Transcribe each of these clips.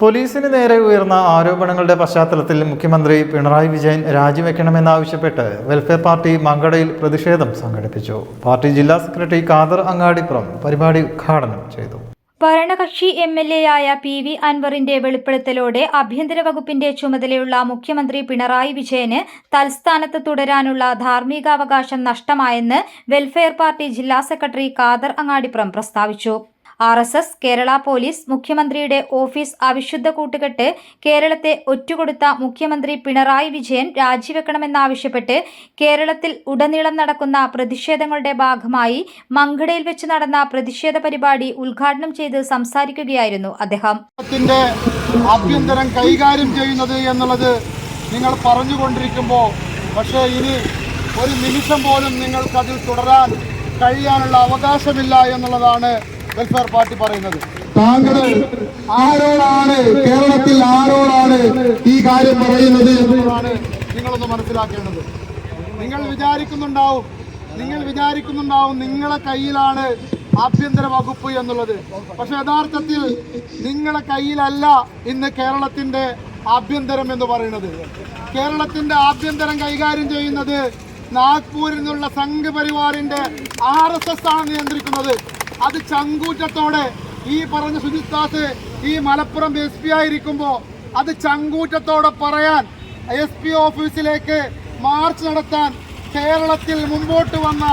പോലീസിന് നേരെ ഉയർന്ന ആരോപണങ്ങളുടെ പശ്ചാത്തലത്തിൽ മുഖ്യമന്ത്രി പിണറായി വിജയൻ രാജിവെക്കണമെന്നാവശ്യപ്പെട്ട് വെൽഫെയർ പാർട്ടി മങ്കടയിൽ പ്രതിഷേധം സംഘടിപ്പിച്ചു. പാർട്ടി ജില്ലാ സെക്രട്ടറി കാദർ അങ്ങാടിപ്പുറം പരിപാടി ഉദ്ഘാടനം ചെയ്തു. ഭരണകക്ഷി എം എൽ എ ആയ പി വി അൻവറിന്റെ വെളിപ്പെടുത്തലോടെ ആഭ്യന്തര വകുപ്പിന്റെ ചുമതലയുള്ള മുഖ്യമന്ത്രി പിണറായി വിജയന് തൽസ്ഥാനത്ത് തുടരാനുള്ള ധാർമ്മികാവകാശം നഷ്ടമായെന്ന് വെൽഫെയർ പാർട്ടി ജില്ലാ സെക്രട്ടറി കാദർ അങ്ങാടിപ്പുറം പ്രസ്താവിച്ചു. R S S Kerala police മുഖ്യമന്ത്രിയുടെ ഓഫീസ് അവിശുദ്ധ കൂട്ടുകെട്ട് കേരളത്തെ ഒറ്റുകൊടുത്ത മുഖ്യമന്ത്രി പിണറായി വിജയൻ രാജിവെക്കണമെന്നാവശ്യപ്പെട്ട് കേരളത്തിൽ ഉടനീളം നടക്കുന്ന പ്രതിഷേധങ്ങളുടെ ഭാഗമായി മങ്കടയിൽ വെച്ച് നടന്ന പ്രതിഷേധ പരിപാടി ഉദ്ഘാടനം ചെയ്ത് സംസാരിക്കുകയായിരുന്നു അദ്ദേഹം. ആഭ്യന്തരം കൈകാര്യം ചെയ്യുന്നത് എന്നുള്ളത് നിങ്ങൾ പറഞ്ഞുകൊണ്ടിരിക്കുമ്പോൾ പക്ഷേ ഇനി ഒരു നിമിഷം പോലും നിങ്ങൾക്കതിൽ തുടരാൻ കഴിയാനുള്ള അവകാശമില്ല എന്നുള്ളതാണ് വെൽഫെയർ പാർട്ടി പറയുന്നത്. താങ്കൾ ആരോടാണ് കേരളത്തിൽ ആരോടാണ് ഈ കാര്യം പറയുന്നത്? എന്നുള്ളതാണ് നിങ്ങളൊന്ന് മനസ്സിലാക്കേണ്ടത്. നിങ്ങൾ വിചാരിക്കുന്നുണ്ടാവും നിങ്ങൾ വിചാരിക്കുന്നുണ്ടാവും നിങ്ങളെ കയ്യിലാണ് ആഭ്യന്തര വകുപ്പ് എന്നുള്ളത്. പക്ഷെ യഥാർത്ഥത്തിൽ നിങ്ങളെ കയ്യിലല്ല ഇന്ന് കേരളത്തിന്റെ ആഭ്യന്തരം എന്ന് പറയുന്നത്. കേരളത്തിന്റെ ആഭ്യന്തരം കൈകാര്യം ചെയ്യുന്നത് നാഗ്പൂരിൽ നിന്നുള്ള സംഘപരിവാറിന്റെ ആർ എസ് എസ് ആണ് നിയന്ത്രിക്കുന്നത്. അത് ചങ്കൂറ്റത്തോടെ ഈ പറഞ്ഞ സുജിത് ദാസ് ഈ മലപ്പുറം എസ് പി ആയിരിക്കുമ്പോൾ അത് ചങ്കൂറ്റത്തോടെ പറയാൻ എസ് പി ഓഫീസിലേക്ക് മാർച്ച് നടത്താൻ കേരളത്തിൽ മുമ്പോട്ട് വന്ന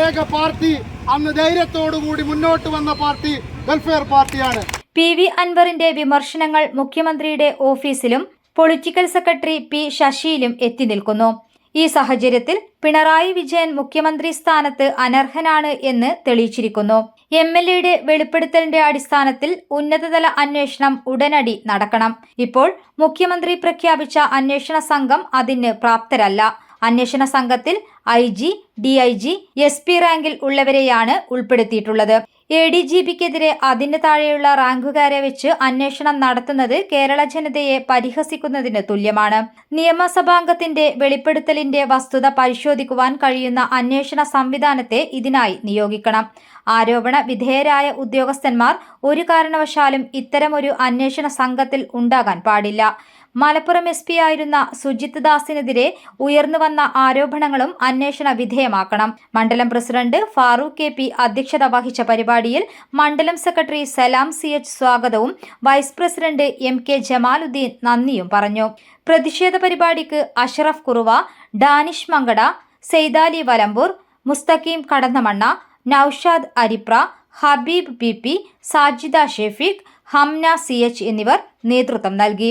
ഏക പാർട്ടി അന്ന് ധൈര്യത്തോടുകൂടി മുന്നോട്ട് വന്ന പാർട്ടി വെൽഫെയർ പാർട്ടിയാണ്. പി വി അൻവറിന്റെ വിമർശനങ്ങൾ മുഖ്യമന്ത്രിയുടെ ഓഫീസിലും പൊളിറ്റിക്കൽ സെക്രട്ടറി പി ശശിയിലും എത്തി നിൽക്കുന്നു. ഈ സാഹചര്യത്തിൽ പിണറായി വിജയൻ മുഖ്യമന്ത്രി സ്ഥാനത്ത് അനർഹനാണ് എന്ന് തെളിയിച്ചിരിക്കുന്നു. എം എൽ എയുടെ വെളിപ്പെടുത്തലിന്റെ അടിസ്ഥാനത്തിൽ ഉന്നതതല അന്വേഷണം ഉടനടി നടക്കണം. ഇപ്പോൾ മുഖ്യമന്ത്രി പ്രഖ്യാപിച്ച അന്വേഷണ സംഘം അതിന് പ്രാപ്തരല്ല. അന്വേഷണ സംഘത്തിൽ I G D I G S P റാങ്കിൽ ഉള്ളവരെയാണ് ഉൾപ്പെടുത്തിയിട്ടുള്ളത്. എ ഡി ജി പിക്കെതിരെ അതിന് താഴെയുള്ള റാങ്കുകാരെ വെച്ച് അന്വേഷണം നടത്തുന്നത് കേരള ജനതയെ പരിഹസിക്കുന്നതിന് തുല്യമാണ്. നിയമസഭാംഗത്തിന്റെ വെളിപ്പെടുത്തലിന്റെ വസ്തുത പരിശോധിക്കുവാൻ കഴിയുന്ന അന്വേഷണ സംവിധാനത്തെ ഇതിനായി നിയോഗിക്കണം. ആരോപണ വിധേയരായ ഉദ്യോഗസ്ഥന്മാർ ഒരു കാരണവശാലും ഇത്തരമൊരു അന്വേഷണ സംഘത്തിൽ ഉണ്ടാകാൻ പാടില്ല. മലപ്പുറം എസ് പി ആയിരുന്ന സുജിത് ദാസിനെതിരെ ഉയർന്നു വന്ന ആരോപണങ്ങളും അന്വേഷണ വിധേയമാക്കണം. മണ്ഡലം പ്രസിഡന്റ് ഫാറൂഖ് കെ പി അധ്യക്ഷത വഹിച്ച പരിപാടിയിൽ മണ്ഡലം സെക്രട്ടറി സലാം സി എച്ച് സ്വാഗതവും vice president M K Jamaluddin നന്ദിയും പറഞ്ഞു. പ്രതിഷേധ പരിപാടിക്ക് Ashraf Kuruva Danish Mankada Saithali Valambur Musthakeem Kadannamanna Noushad Aripra Habeeb B P Sajida Shefeeq Hamna C H എന്നിവർ നേതൃത്വം നൽകി.